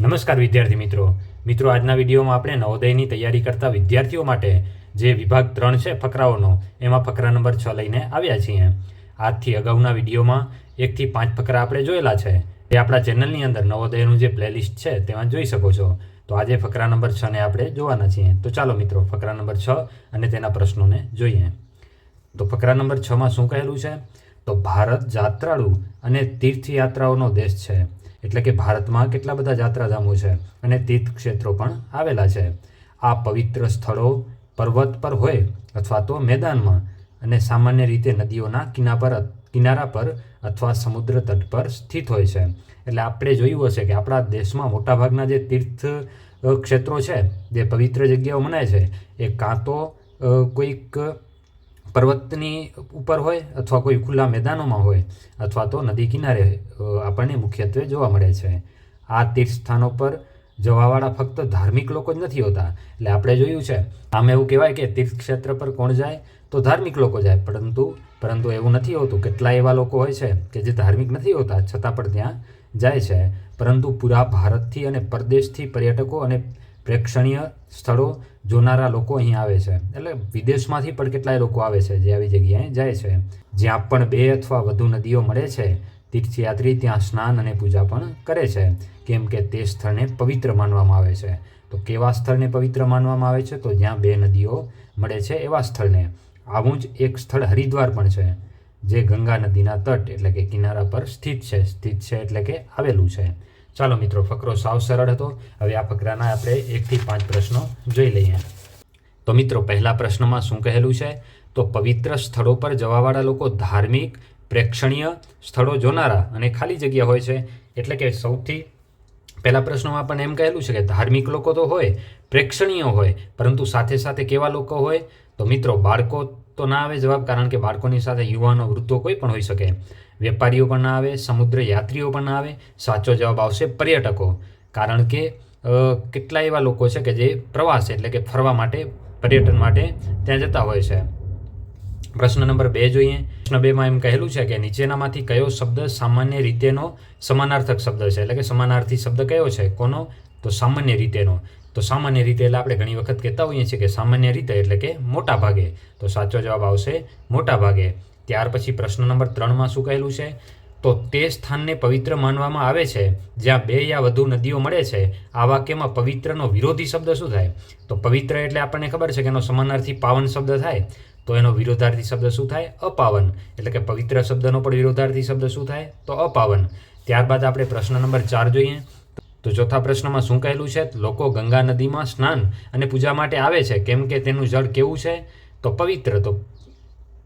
નમસ્કાર વિદ્યાર્થી મિત્રો. મિત્રો, આજના વિડીયોમાં આપણે નવોદયની તૈયારી કરતા વિદ્યાર્થીઓ માટે જે વિભાગ ત્રણ છે ફકરાઓનો, એમાં ફકરા નંબર છ લઈને આવ્યા છીએ. આજથી અગાઉના વિડીયોમાં એકથી પાંચ ફકરા આપણે જોયેલા છે. એ આપણા ચેનલની અંદર નવોદયનું જે પ્લેલિસ્ટ છે તેમાં જોઈ શકો છો. તો આજે ફકરા નંબર છને આપણે જોવાના છીએ. તો ચાલો મિત્રો, ફકરા નંબર છ અને તેના પ્રશ્નોને જોઈએ. તો ફકરા નંબર છમાં શું કહેલું છે? તો ભારત જાત્રાળુ અને તીર્થયાત્રાઓનો દેશ છે. એટલે કે ભારતમાં કેટલા બધા યાત્રાધામો છે અને તીર્થ ક્ષેત્રો પણ આવેલા છે. આ પવિત્ર સ્થળો પર્વત પર હોય અથવા તો મેદાનમાં અને સામાન્ય રીતે નદીઓના કિના પર કિનારા પર અથવા સમુદ્ર તટ પર સ્થિત હોય છે. એટલે આપણે જોયું હશે કે આપણા દેશમાં મોટાભાગના જે તીર્થ ક્ષેત્રો છે, જે પવિત્ર જગ્યાઓ મનાય છે, એ કાં તો કોઈક પર્વતની ઉપર હોય અથવા કોઈ ખુલ્લા મેદાનોમાં હોય અથવા તો નદી કિનારે આપણને મુખ્યત્વે જોવા મળે છે. આ તીર્થ સ્થાનો પર જવાવાળા ફક્ત ધાર્મિક લોકો જ નથી હોતા. એટલે આપણે જોયું છે, આમ એવું કહેવાય કે તીર્થ ક્ષેત્ર પર કોણ જાય તો ધાર્મિક લોકો જાય. પરંતુ પરંતુ એવું નથી હોતું. કેટલા એવા લોકો હોય છે કે જે ધાર્મિક નથી હોતા, છતાં પણ ત્યાં જાય છે. પરંતુ પૂરા ભારતથી અને પરદેશથી પર્યટકો અને પ્રેક્ષણીય સ્થળો જોનારા લોકો અહીં આવે છે. એટલે વિદેશમાંથી પણ કેટલાય લોકો આવે છે જે આવી જગ્યાએ જાય છે. જ્યાં પણ બે અથવા વધુ નદીઓ મળે છે, તીર્થયાત્રી ત્યાં સ્નાન અને પૂજા પણ કરે છે. કેમ કે તે સ્થળને પવિત્ર માનવામાં આવે છે. તો કેવા સ્થળને પવિત્ર માનવામાં આવે છે? તો જ્યાં બે નદીઓ મળે છે એવા સ્થળને. આવું જ એક સ્થળ હરિદ્વાર પણ છે, જે ગંગા નદીના તટ એટલે કે કિનારા પર સ્થિત છે. સ્થિત છે એટલે કે આવેલું છે. ચાલો મિત્રો, ફકરો સાવ સરળ હતો. હવે આ ફકરાના આપણે એકથી પાંચ પ્રશ્નો જોઈ લઈએ. તો મિત્રો, પહેલા પ્રશ્નમાં શું કહેલું છે? તો પવિત્ર સ્થળો પર જવાવાળા લોકો ધાર્મિક, પ્રેક્ષણીય સ્થળો જોનારા અને ખાલી જગ્યા હોય છે. એટલે કે સૌથી પહેલા પ્રશ્નમાં પણ એમ કહેલું છે કે ધાર્મિક લોકો તો હોય, પ્રેક્ષણીય હોય, પરંતુ સાથે સાથે કેવા લોકો હોય? તો મિત્રો, બાળકો તો ના આવે જવાબ, કારણ કે બાળકોની સાથે યુવાનો, વૃદ્ધો કોઈ પણ હોઈ શકે. વેપારીઓ પણ આવે સમુદ્ર યાત્રીઓ પણ આવે, સાચો જવાબ આવશે પર્યટકો. કારણ કે કેટલા એવા લોકો છે કે જે પ્રવાસ એટલે કે ફરવા માટે, પર્યટન માટે ત્યાં જતા હોય છે. પ્રશ્ન નંબર બે જોઈએ. પ્રશ્ન બેમાં એમ કહેલું છે કે નીચેનામાંથી કયો શબ્દ સામાન્ય રીતેનો સમાનાર્થક શબ્દ છે? એટલે કે સમાનાર્થી શબ્દ કયો છે? કોનો? તો સામાન્ય રીતેનો. તો સામાન્ય રીતે એટલે આપણે ઘણી વખત કહેતા હોઈએ છીએ કે સામાન્ય રીતે એટલે કે મોટા ભાગે તો સાચો જવાબ આવશે મોટા ભાગે ત્યાર પછી પ્રશ્ન નંબર ત્રણમાં શું કહેલું છે? તો તે સ્થાનને પવિત્ર માનવામાં આવે છે, જ્યાં બે યા વધુ નદીઓ મળે છે. આ વાક્યમાં પવિત્રનો વિરોધી શબ્દ શું થાય? તો પવિત્ર એટલે આપણને ખબર છે કે એનો સમાનાર્થી પાવન શબ્દ થાય. તો એનો વિરોધાર્થી શબ્દ શું થાય? અપાવન. એટલે કે પવિત્ર શબ્દનો પણ વિરોધાર્થી શબ્દ શું થાય? તો અપાવન. ત્યારબાદ આપણે પ્રશ્ન નંબર ચાર જોઈએ. તો ચોથા પ્રશ્નમાં શું કહેલું છે? લોકો ગંગા નદીમાં સ્નાન અને પૂજા માટે આવે છે. કેમ કે તેનું જળ કેવું છે? તો પવિત્ર. તો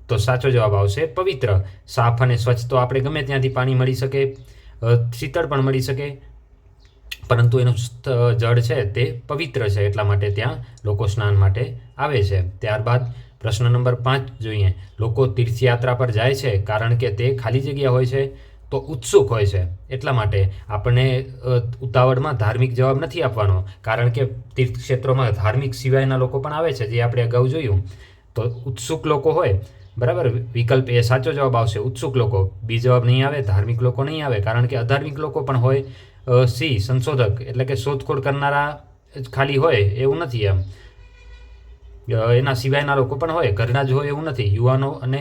તો સાચો જવાબ આવશે પવિત્ર. સાફ અને સ્વચ્છ તો આપણે ગમે ત્યાંથી પાણી મળી શકે શીતળ પણ મળી શકે, પરંતુ એનું જળ છે તે પવિત્ર છે એટલા માટે ત્યાં લોકો સ્નાન માટે આવે છે. ત્યારબાદ પ્રશ્ન નંબર પાંચ જોઈએ. લોકો તીર્થયાત્રા પર જાય છે કારણ કે તે ખાલી જગ્યા હોય છે તો ઉત્સુક હોય છે. એટલા માટે આપણને ઉતાવળમાં ધાર્મિક જવાબ નથી આપવાનો કારણ કે તીર્થ ક્ષેત્રોમાં ધાર્મિક સિવાયના લોકો પણ આવે છે, જે આપણે અગાઉ જોયું. તો ઉત્સુક લોકો હોય બરાબર? વિકલ્પ એ સાચો જવાબ આવશે. ઉત્સુક લોકો. બી જવાબ નહીં આવે, ધાર્મિક લોકો નહીં આવે. કારણ કે અધાર્મિક લોકો પણ હોય સી, સંશોધક. એટલે કે શોધખોળ કરનારા જ ખાલી હોય, એવું નથી એમ. એના સિવાયના લોકો પણ હોય. ઘરના જ હોય એવું નથી. યુવાનો અને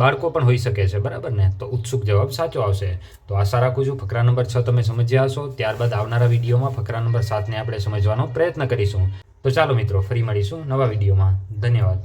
બાળકો પણ હોઈ શકે છે. બરાબર ને? તો ઉત્સુક જવાબ સાચો આવશે. તો આશા રાખું છું ફકરા નંબર છ તમે સમજ્યા હશો. ત્યારબાદ આવનારા વિડીયોમાં ફકરા નંબર સાતને આપણે સમજવાનો પ્રયત્ન કરીશું. તો ચાલો મિત્રો, ફરી મળીશું નવા વિડીયોમાં. ધન્યવાદ.